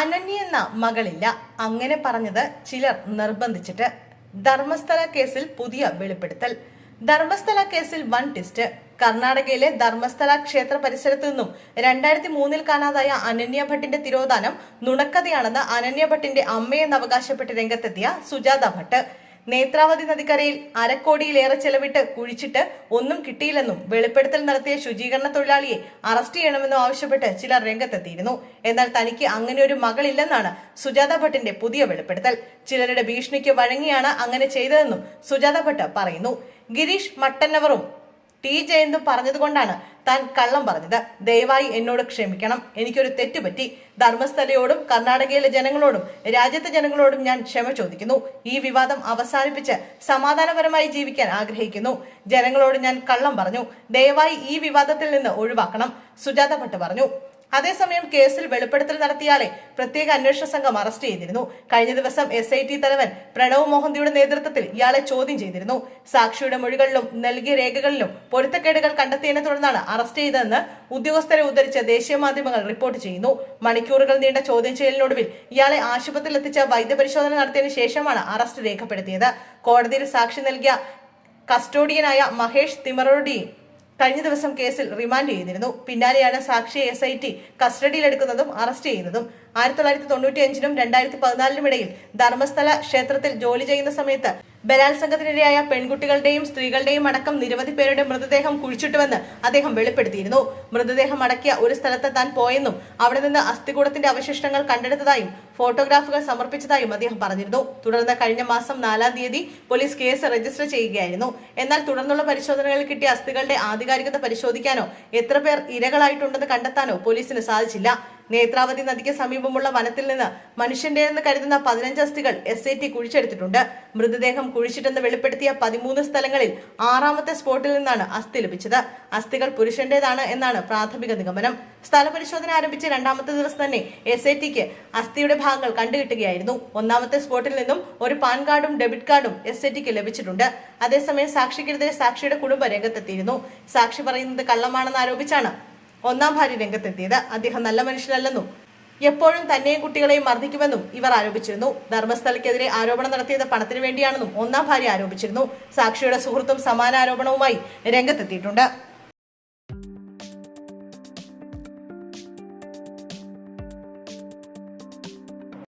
അനന്യ എന്ന മകളില്ല. അങ്ങനെ പറഞ്ഞത് ചിലർ നിർബന്ധിച്ചിട്ട്. ധർമ്മസ്ഥല കേസിൽ പുതിയ വെളിപ്പെടുത്തൽ. ധർമ്മസ്ഥല കേസിൽ വൺ ടിസ്റ്റ്. കർണാടകയിലെ ധർമ്മസ്ഥല ക്ഷേത്ര പരിസരത്തു നിന്നും രണ്ടായിരത്തി മൂന്നിൽ കാണാതായ അനന്യ ഭട്ടിന്റെ തിരോധാനം നുണക്കഥയാണെന്ന് അനന്യ ഭട്ടിന്റെ അമ്മയെന്ന് അവകാശപ്പെട്ട് രംഗത്തെത്തിയ സുജാത ഭട്ട്. നേത്രാവതി നദിക്കരയിൽ അരക്കോടിയിലേറെ ചെലവിട്ട് കുഴിച്ചിട്ട് ഒന്നും കിട്ടിയില്ലെന്നും വെളിപ്പെടുത്തൽ നടത്തിയ ശുചീകരണ തൊഴിലാളിയെ അറസ്റ്റ് ചെയ്യണമെന്നും ആവശ്യപ്പെട്ട് ചിലർ രംഗത്തെത്തിയിരുന്നു. എന്നാൽ തനിക്ക് അങ്ങനെ ഒരു മകളില്ലെന്നാണ് സുജാത ഭട്ടിന്റെ പുതിയ വെളിപ്പെടുത്തൽ. ചിലരുടെ ഭീഷണിക്ക് വഴങ്ങിയാണ് അങ്ങനെ ചെയ്തതെന്നും സുജാത ഭട്ട് പറയുന്നു. ഗിരീഷ് മട്ടന്നവറും ടി ജയന്തും പറഞ്ഞതുകൊണ്ടാണ് താൻ കള്ളം പറഞ്ഞത്. ദയവായി എന്നോട് ക്ഷമിക്കണം. എനിക്കൊരു തെറ്റുപറ്റി ധർമ്മസ്ഥലയോടും കർണാടകയിലെ ജനങ്ങളോടും രാജ്യത്തെ ജനങ്ങളോടും ഞാൻ ക്ഷമ ചോദിക്കുന്നു. ഈ വിവാദം അവസാനിപ്പിച്ച് സമാധാനപരമായി ജീവിക്കാൻ ആഗ്രഹിക്കുന്നു. ജനങ്ങളോട് ഞാൻ കള്ളം പറഞ്ഞു. ദയവായി ഈ വിവാദത്തിൽ നിന്ന് ഒഴിവാക്കണം. സുജാത ഭട്ട് പറഞ്ഞു. അതേസമയം കേസിൽ വെളിപ്പെടുത്തൽ നടത്തിയാളെ പ്രത്യേക അന്വേഷണ സംഘം അറസ്റ്റ് ചെയ്തിരുന്നു. കഴിഞ്ഞ ദിവസം എസ് ഐ ടി തലവൻ പ്രണവ് മോഹന്തിയുടെ നേതൃത്വത്തിൽ ഇയാളെ ചോദ്യം ചെയ്തിരുന്നു. സാക്ഷിയുടെ മൊഴികളിലും നൽകിയ രേഖകളിലും പൊരുത്തക്കേടുകൾ കണ്ടെത്തിയതിനെ തുടർന്നാണ് അറസ്റ്റ് ചെയ്തതെന്ന് ഉദ്യോഗസ്ഥരെ ഉദ്ധരിച്ച് ദേശീയ മാധ്യമങ്ങൾ റിപ്പോർട്ട് ചെയ്യുന്നു. മണിക്കൂറുകൾ നീണ്ട ചോദ്യം ചെയ്യലിനൊടുവിൽ ഇയാളെ ആശുപത്രിയിൽ എത്തിച്ച വൈദ്യപരിശോധന നടത്തിയതിനു ശേഷമാണ് അറസ്റ്റ് രേഖപ്പെടുത്തിയത്. കോടതിയിൽ സാക്ഷി നൽകിയ കസ്റ്റോഡിയനായ മഹേഷ് തിമറോഡി കഴിഞ്ഞ ദിവസം കേസിൽ റിമാൻഡ് ചെയ്തിരുന്നു. പിന്നാലെയാണ് സാക്ഷിയെ എസ് ഐ ടി കസ്റ്റഡിയിലെടുക്കുന്നതും അറസ്റ്റ് ചെയ്യുന്നതും. ആയിരത്തി തൊള്ളായിരത്തി തൊണ്ണൂറ്റി അഞ്ചിനും രണ്ടായിരത്തി പതിനാലിനും ഇടയിൽ ധർമ്മസ്ഥല ക്ഷേത്രത്തിൽ ജോലി ചെയ്യുന്ന സമയത്ത് ബലാത്സംഗത്തിനിരയായ പെൺകുട്ടികളുടെയും സ്ത്രീകളുടെയും അടക്കം നിരവധി പേരുടെ മൃതദേഹം കുഴിച്ചിട്ടുവെന്ന് അദ്ദേഹം വെളിപ്പെടുത്തിയിരുന്നു. മൃതദേഹം അടക്കിയ ഒരു സ്ഥലത്ത് താൻ പോയെന്നും അവിടെ നിന്ന് അസ്ഥികൂടത്തിന്റെ അവശിഷ്ടങ്ങൾ കണ്ടെടുത്തതായും ഫോട്ടോഗ്രാഫുകൾ സമർപ്പിച്ചതായും അദ്ദേഹം പറഞ്ഞിരുന്നു. തുടർന്ന് കഴിഞ്ഞ മാസം നാലാം തീയതി പോലീസ് കേസ് രജിസ്റ്റർ ചെയ്യുകയായിരുന്നു. എന്നാൽ തുടർന്നുള്ള പരിശോധനകളിൽ കിട്ടിയ അസ്ഥികളുടെ ആധികാരികത പരിശോധിക്കാനോ എത്ര പേർ ഇരകളായിട്ടുണ്ടെന്ന് കണ്ടെത്താനോ പോലീസിന് സാധിച്ചില്ല. നേത്രാവതി നദിക്ക് സമീപമുള്ള വനത്തിൽ നിന്ന് മനുഷ്യന്റേതെന്ന് കരുതുന്ന പതിനഞ്ച് അസ്ഥികൾ എസ് ഐ ടി കുഴിച്ചെടുത്തിട്ടുണ്ട്. മൃതദേഹം കുഴിച്ചിട്ടെന്ന് വെളിപ്പെടുത്തിയ പതിമൂന്ന് സ്ഥലങ്ങളിൽ ആറാമത്തെ സ്പോട്ടിൽ നിന്നാണ് അസ്ഥി ലഭിച്ചത്. അസ്ഥികൾ പുരുഷന്റേതാണ് എന്നാണ് പ്രാഥമിക നിഗമനം. സ്ഥലപരിശോധന ആരംഭിച്ച രണ്ടാമത്തെ ദിവസം തന്നെ എസ് ഐ ടിക്ക് അസ്ഥിയുടെ ഭാഗങ്ങൾ കണ്ടുകിട്ടുകയായിരുന്നു. ഒന്നാമത്തെ സ്പോട്ടിൽ നിന്നും ഒരു പാൻ കാർഡും ഡെബിറ്റ് കാർഡും എസ് ഐ ടിക്ക് ലഭിച്ചിട്ടുണ്ട്. അതേസമയം സാക്ഷിക്കെതിരെ സാക്ഷിയുടെ കുടുംബം രംഗത്തെത്തിയിരുന്നു. സാക്ഷി പറയുന്നത് കള്ളമാണെന്ന് ആരോപിച്ചാണ് ഒന്നാം ഭാര്യ രംഗത്തെത്തിയത്. അദ്ദേഹം നല്ല മനുഷ്യനല്ലെന്നും എപ്പോഴും തന്നെയും കുട്ടികളെയും മർദ്ദിക്കുമെന്നും ഇവർ ആരോപിച്ചിരുന്നു. ധർമ്മസ്ഥലക്കെതിരെ ആരോപണം നടത്തിയത് പണത്തിന് വേണ്ടിയാണെന്നും ഒന്നാം ഭാര്യ ആരോപിച്ചിരുന്നു. സാക്ഷിയുടെ സുഹൃത്തും സമാന ആരോപണവുമായി രംഗത്തെത്തിയിട്ടുണ്ട്.